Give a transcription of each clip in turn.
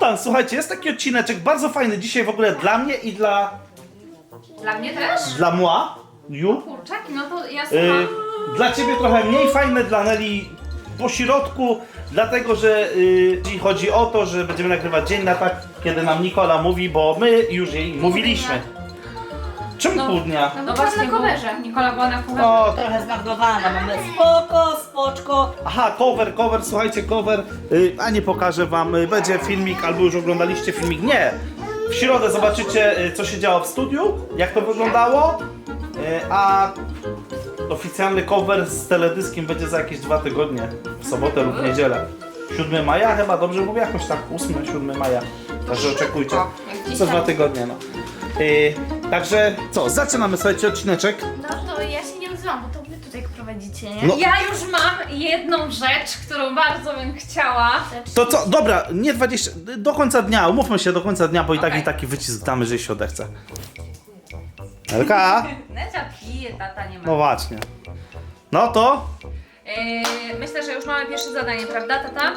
tam, słuchajcie, jest taki odcineczek bardzo fajny dzisiaj w ogóle dla mnie i dla, Dla mnie też? dla mła, Jul. Kurczaki, no to ja Y, słucham. dla ciebie trochę mniej fajne, dla Neli po środku, dlatego że y, chodzi o to, że będziemy nagrywać dzień na tak, kiedy nam Nikola mówi, bo my już jej mówiliśmy. Czemu No. pół dnia? No właśnie, na coverze. Nikola była na coverze. No, Trochę zmarnowana, mamy spoko, spoczko. Aha, cover, cover, słuchajcie, cover, y, a nie pokażę wam, y, będzie filmik, albo już oglądaliście filmik, nie. W środę zobaczycie, y, co się działo w studiu, jak to wyglądało, y, a oficjalny cover z teledyskiem będzie za jakieś dwa tygodnie, w sobotę lub niedzielę. 7 maja chyba, dobrze mówię, jakoś tak, 8, 7 maja, także oczekujcie. Za dwa tygodnie, no. Y, także co, zaczynamy, słuchajcie, odcineczek. No to ja się nie odzywam, bo to wy tutaj prowadzicie, nie? No. Ja już mam jedną rzecz, którą bardzo bym chciała. To co, dobra, nie 20, do końca dnia, umówmy się do końca dnia, bo i tak Okej. i taki wycisk damy, że się odechce. Elka? Necia pije, tata nie ma. No właśnie. No to, Yy, myślę, że już mamy pierwsze zadanie, prawda, tata?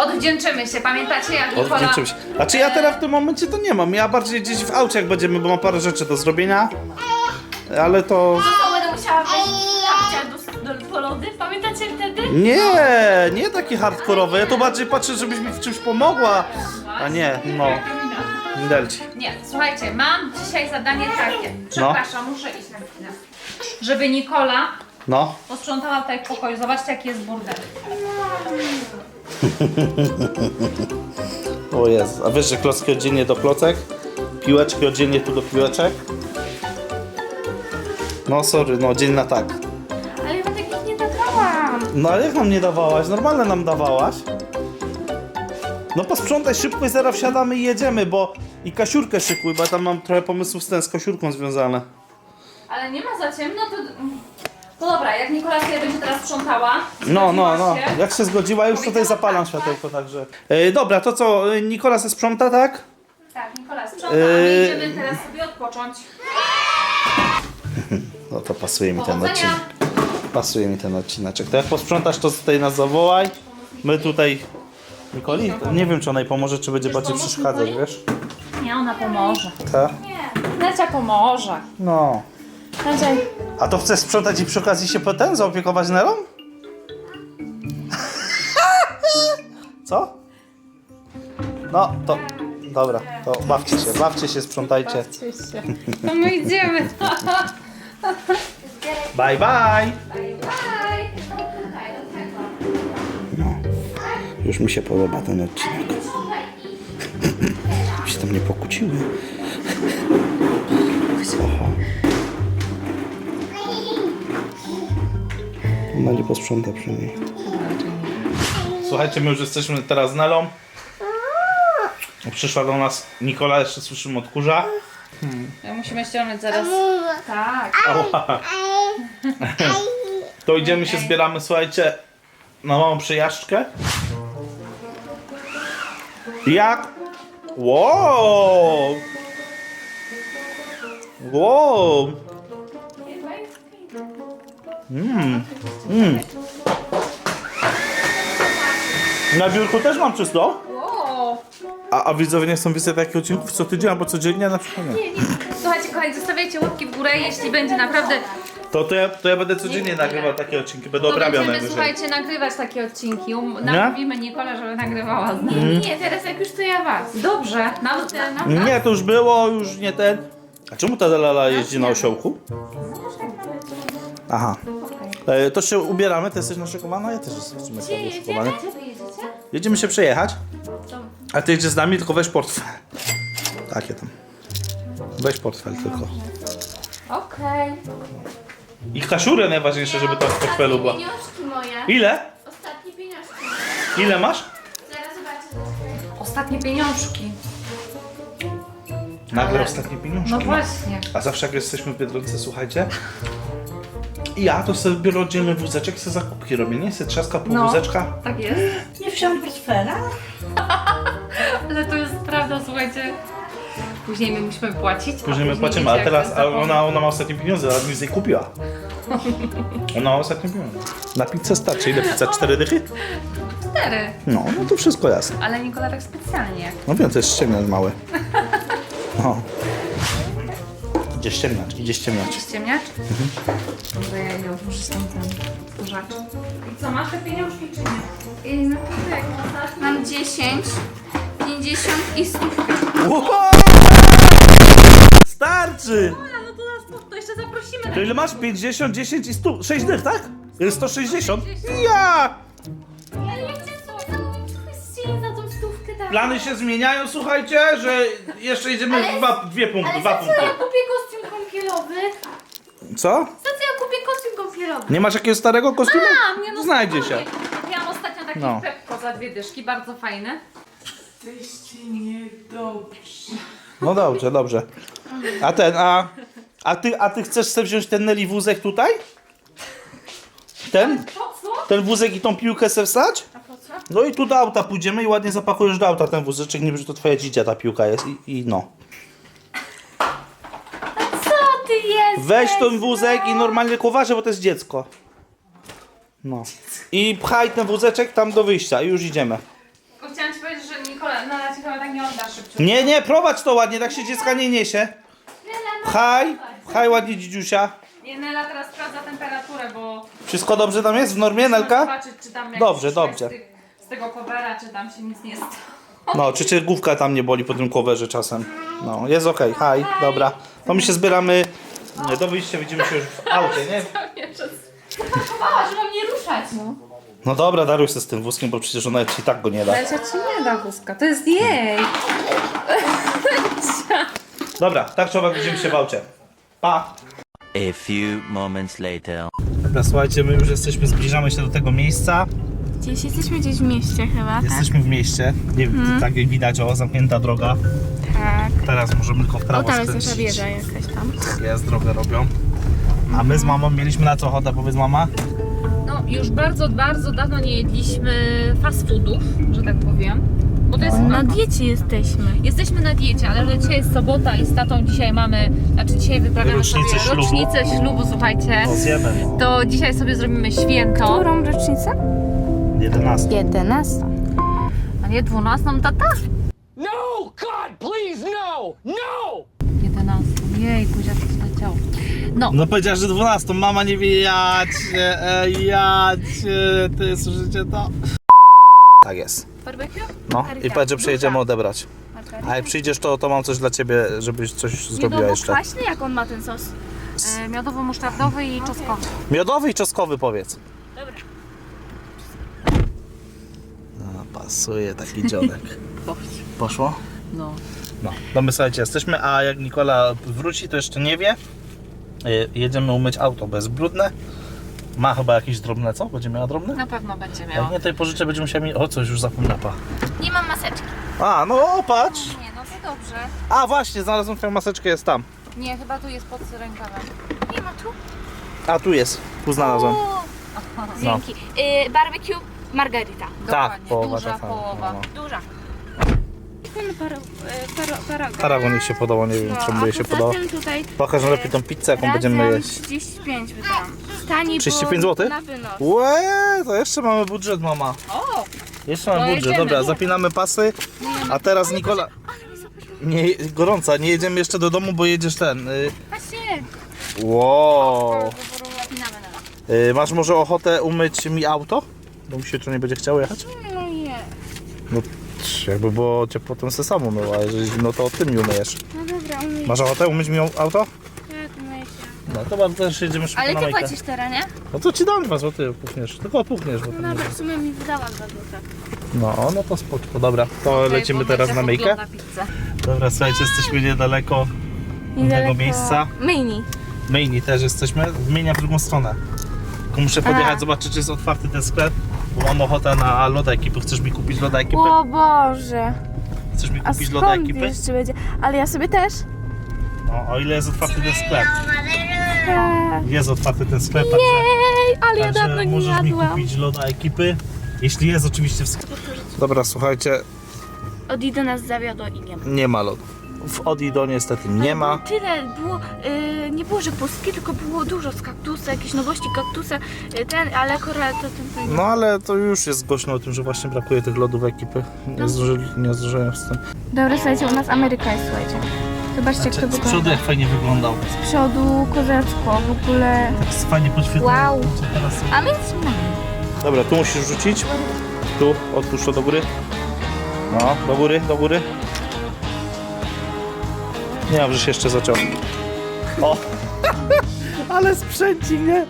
Odwdzięczymy się, pamiętacie jak Nikola... odwdzięczymy się. Znaczy ja teraz w tym momencie to nie mam, ja bardziej gdzieś w aucie jak będziemy, bo mam parę rzeczy do zrobienia. Ale to... To będę musiała wejść do, do, po lody, pamiętacie wtedy? Nie, nie taki hardkorowy, ja to bardziej patrzę, żebyś mi w czymś pomogła. A nie, no. Delci. Nie, słuchajcie, mam dzisiaj zadanie takie. No. Przepraszam, muszę iść na chwilę. Żeby Nikola No. posprzątała tutaj w pokoju. Zobaczcie, jaki jest burdel. O jest. A wiesz, że klocki oddzielnie do klocek? Piłeczki oddzielnie tu do piłeczek? No sorry, no dzień na tak. Ale ja takich nie dodałam. No ale jak nam nie dawałaś? Normalne nam dawałaś. No posprzątaj szybko i zaraz wsiadamy i jedziemy, bo i Kasiurkę szykuj, bo ja tam mam trochę pomysłów z, ten, z Kasiurką związane. Ale nie ma za ciemno, to... To dobra, jak Nikola sobie będzie teraz sprzątała. No, no, no. się? Jak się zgodziła, już tutaj zapalam tak, światełko, także. E, dobra, to co, e, Nikola se sprząta, tak? Tak, Nikola sprząta, a my Yy. idziemy teraz sobie odpocząć. No to pasuje mi ten Powodzenia. odcinek. Pasuje mi ten odcineczek. To jak posprzątasz, to tutaj nas zawołaj. My tutaj... Nikoli? Nie wiem, czy ona jej pomoże, czy będzie bardziej pomóc przeszkadzać, Nikoli? wiesz? Nie, ona pomoże. Tak? Necia pomoże. No. Necia... A to chcesz sprzątać i przy okazji się potem zaopiekować Nelą? Co? No, to... Dobra, to bawcie się, bawcie się, sprzątajcie. To my idziemy. Bye, bye! Już mi się podoba ten odcinek. się tam nie pokłóciły. Oho. Ona nie posprząta przy niej. Słuchajcie, my już jesteśmy teraz z Nelą. Przyszła do nas Nikola, jeszcze słyszymy odkurza. Musimy ściągnąć zaraz. Tak. Ała. To idziemy się zbieramy, słuchajcie, na małą przejażdżkę. Jak? Wow! Wow! Mmm. Mm. Na biurku też mam czysto. Wow. A, a widzowie nie chcą widzieć takich odcinków co tydzień albo codziennie na przykład nie. Słuchajcie, kochani, zostawiajcie łapki w górę, jeśli będzie naprawdę... To, to, ja, to ja będę codziennie nagrywał takie odcinki, będę To obrabiał będziemy, najwyżej. słuchajcie, nagrywać takie odcinki. Um, namówimy Nikolę, żeby nagrywała z nami. Mm. Nie, teraz jak już to ja was. Dobrze. Nam, nam, Nie, to już było, już nie ten. A czemu ta Lala jeździ na osiołku? Aha. E, to się ubieramy, ty jesteś naszykowana? Ja też jestem w sumie Gdzie naszykowany. jedziemy? Gdzie wy jedziecie? Jedziemy się przejechać. A ty jedziesz z nami, tylko weź portfel. Takie tam. Weź portfel tylko. Okej. I kasiurę najważniejsze, żeby to w portfelu była. Ostatnie pieniążki moje. Ile? Ostatnie pieniążki. Ile masz? Zaraz zobaczę. Ostatnie pieniążki. Nagle Ale- ostatnie pieniążki. No właśnie. A zawsze jak jesteśmy w Biedronce, słuchajcie, ja to sobie biorę oddzielny wózeczek i sobie zakupki robię, nie? Se trzaska pół No. wózeczka. Tak jest. Nie wsiąść portfela? Ale to jest prawda, słuchajcie. Później my musimy płacić. Później my płacimy, wiecie, a jak teraz to a zapomnę. ona, ona ma ostatnie pieniądze, ale mi z niej kupiła. Ona ma ostatnie pieniądze. Na pizzę starczy. Ile pizza? Cztery dychy? cztery. No, no to wszystko jasne. Ale Nikola tak specjalnie. No wiem, to jest ściemniacz mały. No. Idzie ściemniacz, idzie ściemniacz. Ściemniacz? Dobra, ja idę muszę stąd ten pożacz. I co, masz te pieniążki czy nie? I no tak, mam 10, 50 i 100. Wow! Starczy! No to nas to jeszcze zaprosimy. To ile masz? 50, 10 i 100. 6 dych, tak? Jest 160? Ja! Ale ja chcę coś za tą stówkę tak. Plany się zmieniają, słuchajcie, że jeszcze idziemy Ale- dwa, dwie punkty, Ale dwa za co ja punkty. kupię kostium kąpielowy? Co? Co ja kupię kostium kąpielowy? Nie masz jakiegoś starego kostiumu? A, mnie no Znajdzie się. spokojnie. Kupiłam ostatnio taki No. Pepko za dwie dyszki, bardzo fajny. No dobrze, dobrze. A ten, a, a ty, a ty chcesz sobie wziąć ten Nelly wózek tutaj? Ten? Po co? Ten wózek i tą piłkę sobie wstać? A po co? No i tu do auta pójdziemy i ładnie zapakujesz do auta ten wózeczek, nie wiem, że to twoja dzidzia ta piłka jest i, i no. Jest? Weź ten wózek i normalnie kowarze, bo to jest dziecko. No. I pchaj ten wózeczek tam do wyjścia i już idziemy. Tylko chciałam ci powiedzieć, że Nikola na razie chyba tak nie odda szybciej. Nie, nie, prowadź to ładnie, tak się dziecka nie niesie. Pchaj, pchaj ładnie dzidziusia. Nie, Nela teraz sprawdza temperaturę, bo... Wszystko dobrze tam jest w normie, Nelka? Zobaczyć, czy tam Dobrze, dobrze. Z, tych, z tego covera, czy tam się nic nie stało. No, czy cię główka tam nie boli po tym coverze czasem? No, jest okej, haj, dobra. To my się zbieramy, do wyjścia widzimy się już w aucie, nie? Chowała, żeby mnie ruszać. No. No dobra, daruj się z tym wózkiem, bo przecież ona ci tak go nie da. Lesia ci nie da wózka, to jest jej. Dobra, tak czy owak widzimy się w aucie. Pa! A few moments later. Dobra, słuchajcie, my już jesteśmy, zbliżamy się do tego miejsca. Gdzieś jesteśmy gdzieś w mieście chyba, Jesteśmy w mieście, nie wiem, tak jak widać, o, zamknięta droga. Tak? Teraz możemy tylko w prawo O, tam jest skręcić. nasza wieża jakaś tam. Jest, drogę robią. A my z mamą mieliśmy na co ochotę, powiedz mama? No, już bardzo, bardzo dawno nie jedliśmy fast foodów, że tak powiem. Bo to jest Na diecie jesteśmy. Jesteśmy na diecie, ale że dzisiaj jest sobota i z tatą dzisiaj mamy, znaczy dzisiaj wyprawiamy Rocznicę sobie ślubu. rocznicę ślubu, słuchajcie. No zjemy. To dzisiaj sobie zrobimy święto. Którą rocznicę? 11. 11. A nie 12, tata? No! God, please, no! No! 11. Jej, kuzia to zleciał. No, No powiedziała, że 12. Mama nie wie, ja cię, e, ja cię, ty słyszycie to? Tak jest. Barbecue? No i Margarita. powiedz, że przyjedziemy Duża. odebrać. A jak przyjdziesz, to, to mam coś dla ciebie, żebyś coś zrobiła jeszcze. kwaśny jak on ma ten sos? e, miodowo-musztardowy i czosnkowy. Miodowy i czosnkowy powiedz. Dobra. No, pasuje taki dzionek. Poszło? No. No, no my słuchajcie, jesteśmy, a jak Nikola wróci, to jeszcze nie wie. Y, Jedziemy umyć auto bezbrudne. Ma chyba jakieś drobne, co? Będzie miała drobne? Na pewno będzie Jak miała. nie, tej pożyczę będzie musiała mi... O, coś już zapomniała. Nie mam maseczki. A, no patrz. Nie, no to dobrze. A, właśnie, znalazłem twoją maseczkę, jest tam. Nie, chyba tu jest pod rękawem. Nie ma tu. A, tu jest. Tu znalazłem. No. Dzięki. Y, barbecue margarita. Tak, Dokładnie, połowa duża tak połowa. No. Duża. Ten paro, paragon. Paragon jej się podobał, nie wiem No, czemu jej się podobał. tutaj Pokaż lepiej tą pizzę, jaką będziemy jeść. 35 wydałam. Tani 35 było zł? na wynos. Łe, to jeszcze mamy budżet, mama. O! Jeszcze mamy budżet, jedziemy. dobra, zapinamy pasy, a teraz Nikola... Nie, gorąca, nie jedziemy jeszcze do domu, bo jedziesz ten... Y... Wow. Y, masz może ochotę umyć mi auto? Bo mi się to nie będzie chciało jechać? No nie. No, jakby było ciepło, to bym se sam umyła, a jeżeli zimno, to ty mi umyjesz. No dobra, umyj. Masz ochotę umyć mi auto? Tak, umyj się. No to bardzo też jedziemy szybko Ale na ty płacisz teraz, nie? No to ci dam dwa złoty, opuchniesz. Tylko opuchniesz, bo No nie... dobra, w sumie mi wydała 2 złote. No, no to spoko, dobra. To lecimy teraz na myjkę. Dobra, słuchajcie, jesteśmy niedaleko innego miejsca. Myjni. Myjni też jesteśmy. Zmieniam w drugą stronę. Tylko muszę podjechać, zobaczyć, czy jest otwarty ten sklep. Bo mam ochotę na loda ekipy. Chcesz mi kupić loda ekipy? O Boże. Chcesz mi A kupić loda skąd ekipy? jeszcze będzie? Ale ja sobie też. No, o ile jest otwarty ten sklep. Eee, Jest otwarty ten sklep, także, Jej, ale ja także dawno nie możesz mi jadłam. kupić loda ekipy. Jeśli jest oczywiście w sklepie. Dobra, słuchajcie, Od nas zawiodło i nie ma. nie ma lodu. W Odido niestety nie ma. Tyle było, y, nie było, że pustki, tylko było dużo z kaktusa, jakieś nowości kaktusa, y, ten, ale akurat to ten, ten No ale to już jest głośno o tym, że właśnie brakuje tych lodów ekipy. Nie, zdążyli, nie zdążyłem z tym. Dobra, słuchajcie, u nas Ameryka jest, słuchajcie. Zobaczcie, jak to wygląda. jak fajnie wyglądał. Z przodu kozacko, w ogóle... Jest fajnie podświetlone. Wow. Teraz... A my jesteśmy na nim. Dobra, tu musisz rzucić. Tu, odpuść to do góry. No, do góry, do góry. Nie się jeszcze zaczął. O! Ale sprzęcik, nie?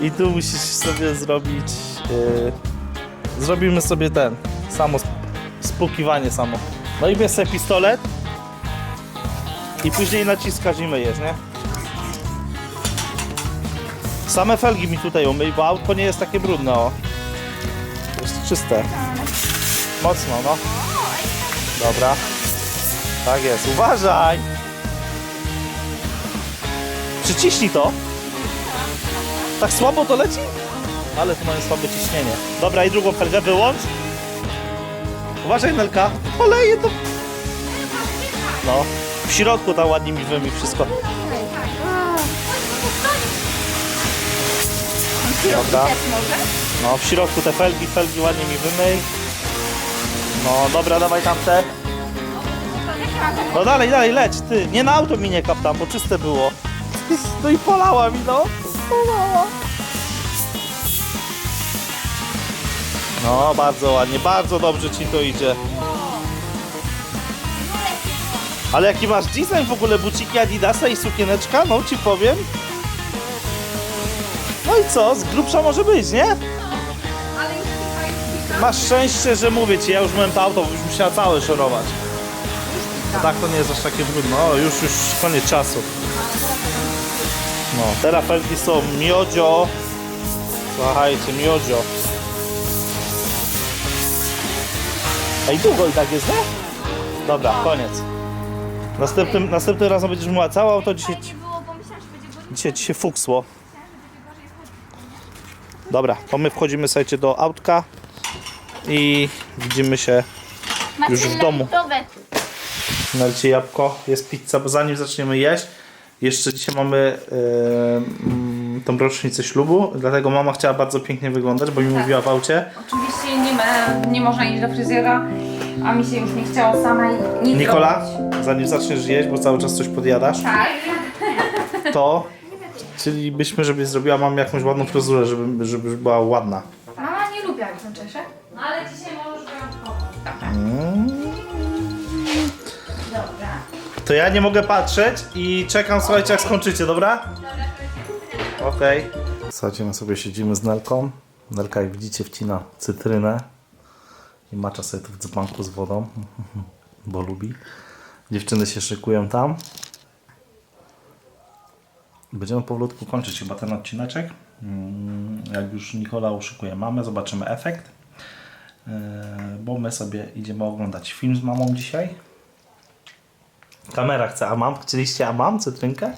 I tu musisz sobie zrobić... Yy, zrobimy sobie ten, samo sp- spukiwanie samo. No i bierz sobie pistolet. I później naciskasz i myjesz, nie? Same felgi mi tutaj umyj, bo autko nie jest takie brudne, o. Jest czyste. Mocno, no. Dobra. Tak jest. Uważaj! Przyciśnij to. Tak słabo to leci? Ale to mają słabe ciśnienie. Dobra, i drugą felgę wyłącz. Uważaj, Nelka. Oleje to. No. W środku tam ładnie mi wymi wszystko. Dobra. No, w środku te felgi, felgi ładnie mi wymyj. No, dobra, dawaj tamte. No dalej, dalej, leć, ty. Nie na auto mi nie kap tam, bo czyste było. No i polała mi, no. Polała. No, bardzo ładnie, bardzo dobrze ci to idzie. Ale jaki masz design w ogóle, buciki Adidasa i sukieneczka, no ci powiem. No i co, z grubsza może być, nie? Masz szczęście, że mówię ci, ja już myłem to auto, bo już musiała całe szorować. No tak to nie jest aż takie brudno. O, już, już koniec czasu. No, teraz felgi są miodzio. Słuchajcie, miodzio. Ej, długo i tak jest, nie? Dobra, koniec. Następnym, następnym razem będziesz miała całe auto, dzisiaj, ci- dzisiaj ci się fuksło. Dobra, to my wchodzimy słuchajcie do autka i widzimy się już w domu. Gotowe. Nalcie jabłko, jest pizza, bo zanim zaczniemy jeść, jeszcze dzisiaj mamy e, mm, tą rocznicę ślubu, dlatego mama chciała bardzo pięknie wyglądać, bo mi mówiła w aucie. Oczywiście nie, ma, nie można iść do fryzjera, a mi się już nie chciało samej nic Nikola, robić. zanim zaczniesz jeść, bo cały czas coś podjadasz, Tak. to chcielibyśmy, żebyś zrobiła mam jakąś ładną fryzurę, żeby, żeby była ładna. Mama nie lubi jak to czesze. No ale dzisiaj możesz wyjątkowo. Dobra. To ja nie mogę patrzeć i czekam, słuchajcie, jak skończycie, dobra? Okej. Słuchajcie, my sobie siedzimy z Nelką. Nelka, jak widzicie, wcina cytrynę i macza sobie tu w dzbanku z wodą, bo lubi. Dziewczyny się szykują tam. Będziemy powolutku kończyć chyba ten odcineczek. Mm, Jak już Nikola uszykuje mamę, zobaczymy efekt. Yy, Bo my sobie idziemy oglądać film z mamą dzisiaj. Kamera chce, a mam? Chcieliście, a mam cytrynkę?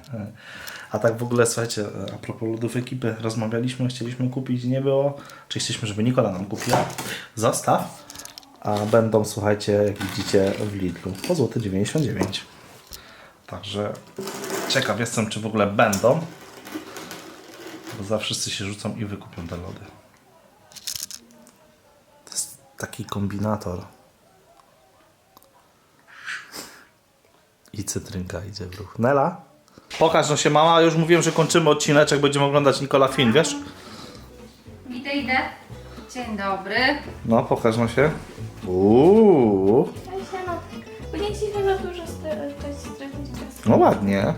A tak w ogóle, słuchajcie, a propos lodów ekipy, rozmawialiśmy, chcieliśmy kupić, nie było. Czy chcieliśmy, żeby Nikola nam kupiła? Zostaw. A będą, słuchajcie, jak widzicie, w Lidlu po złote 99. Także ciekaw jestem, czy w ogóle będą. Bo za wszyscy się rzucą i wykupią te lody. To jest taki kombinator. I cytrynka idzie w ruch. Nela? Pokaż no się mama, już mówiłem, że kończymy odcineczek, będziemy oglądać Nikola film, wiesz? Idę, idę. Dzień dobry. No, pokaż no się. Uuu, nie chcieliśmy za dużo stracić czasu. no ładnie.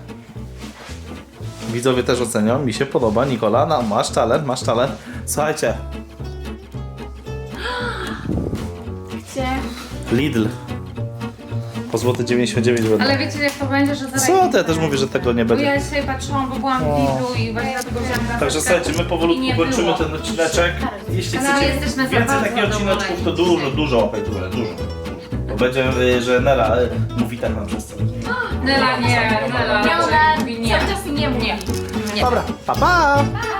Widzowie też ocenią, mi się podoba. Nikola, no, masz talent, masz talent. Słuchajcie, Gdzie? Lidl. Po złote 99 będą. Ale wiecie jak to będzie, że zaraz... Co? To ja też mówię, że tego nie Bo będzie. ja dzisiaj patrzyłam, bo byłam w Lidlu i właśnie dlatego wziąłam Także gazetkę słuchajcie, my powolutku kończymy ten odcineczek. Jeśli Ale chcecie jesteśmy za więcej bardzo takich odcineczków, to zadowoleni dużo, dużo opejtuję, dużo. Bo będzie, y, że Nela y, mówi tak nam przez cały dzień. Nela nie, Nela Nie, raczej mówi nie. cały czas nie mówi. Dobra, pa pa! Pa!